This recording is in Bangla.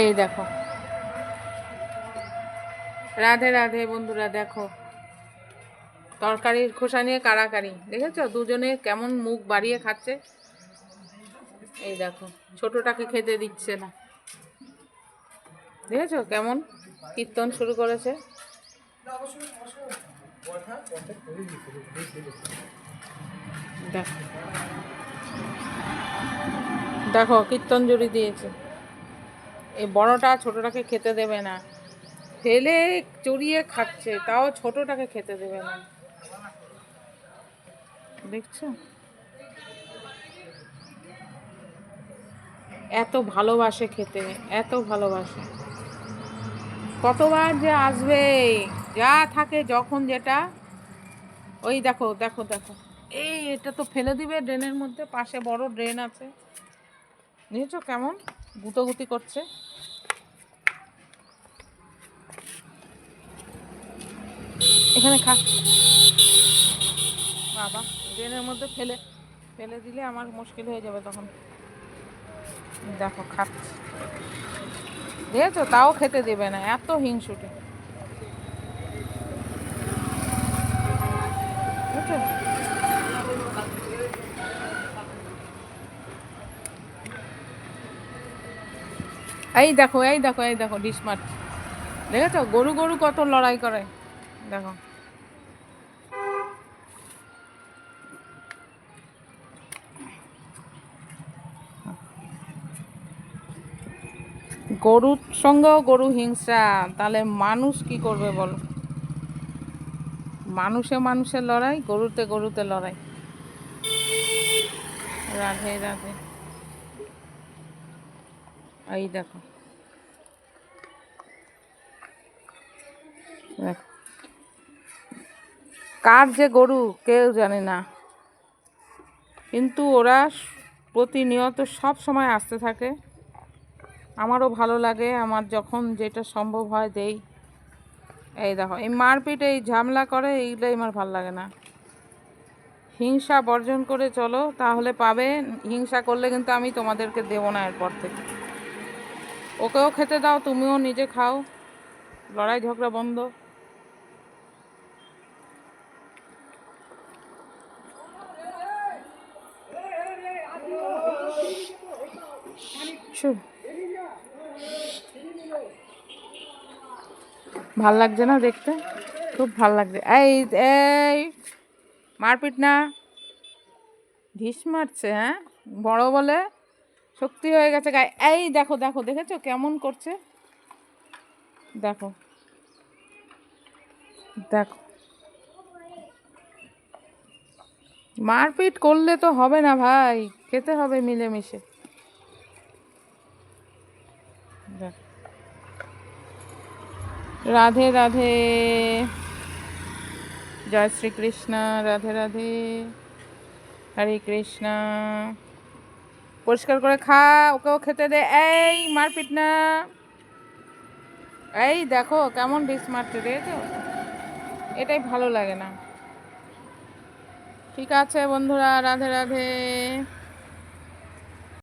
এই দেখো। রাধে রাধে বন্ধুরা, দেখো। তরকারির খোসা নিয়ে কারাকারি দেখেছ? দুজনে কেমন মুখ বাড়িয়ে খাচ্ছে। এই দেখো, ছোটটাকে খেতে দিচ্ছে না। দেখেছ কেমন কীর্তন শুরু করেছে? দেখো। দেখো কীর্তন জুড়ি দিয়েছে। এই বড়টা ছোটটাকে খেতে দেবে না। ফেলে চড়িয়ে খাচ্ছে, তাও ছোটটাকে খেতে দেবে না। দেখছ? এত ভালোবাসে খেতে, এত ভালোবাসে। কতবার যে আসবে, যা থাকে যখন যেটা। ওই দেখো দেখো দেখো। এই এটা তো ফেলে দিবে ড্রেনের মধ্যে, পাশে বড় ড্রেন আছে। নিয়েছো কেমন? গুতোগুতি করছে। এখানে খা। বাবা, ড্রেনের মধ্যে ফেলে ফেলে দিলে আমার মুশকিল হয়ে যাবে তখন। দেখো, খাচ্ছে। দেখেছ? তাও খেতে দেবে না, এত হিংসুটে। এই দেখো এই দেখো এই দেখো ডিশ মারছে দেখেছ? গরু গরু কত লড়াই করে। দেখো। গরুর সঙ্গেও গরু হিংসা তাহলে মানুষ কি করবে বলো? মানুষে মানুষের লড়াই, গরুতে গরুতে লড়াই। রাধে রাধে। এই দেখো। কার যে গরু, কেউ জানে না। কিন্তু ওরা প্রতিনিয়ত সব সময় আসতে থাকে। আমারও ভালো লাগে, আমার যখন যেটা সম্ভব হয় দেই। এই দেখো, এই মারপিট, এই ঝামেলা করে, এইগুলোই আমার ভালো লাগে না। হিংসা বর্জন করে চলো, তাহলে পাবে। হিংসা করলে কিন্তু আমি তোমাদেরকে দেবো না এরপর থেকে। ওকেও খেতে দাও, তুমিও নিজে খাও। লড়াই ঝগড়া বন্ধ। ভালো লাগছে না দেখতে? খুব ভালো লাগছে। এই এই, মারপিট না। ঢিস মারছে হ্যাঁ? বড় বলে? শক্তি হয়ে গেছে গায়ে। এই দেখো দেখো, দেখেছ কেমন করছে? দেখো। দেখো। মারপিট করলে তো হবে না ভাই, খেতে হবে মিলেমিশে। রাধে রাধে। জয় শ্রীকৃষ্ণ, রাধে রাধে। হরে কৃষ্ণ। পরিষ্কার করে খা, ওকেও খেতে দে। এই, মারপিট না। এই দেখো, কেমন ডিস মারতে দে তো এটাই ভালো লাগে না। ঠিক আছে বন্ধুরা, রাধে রাধে।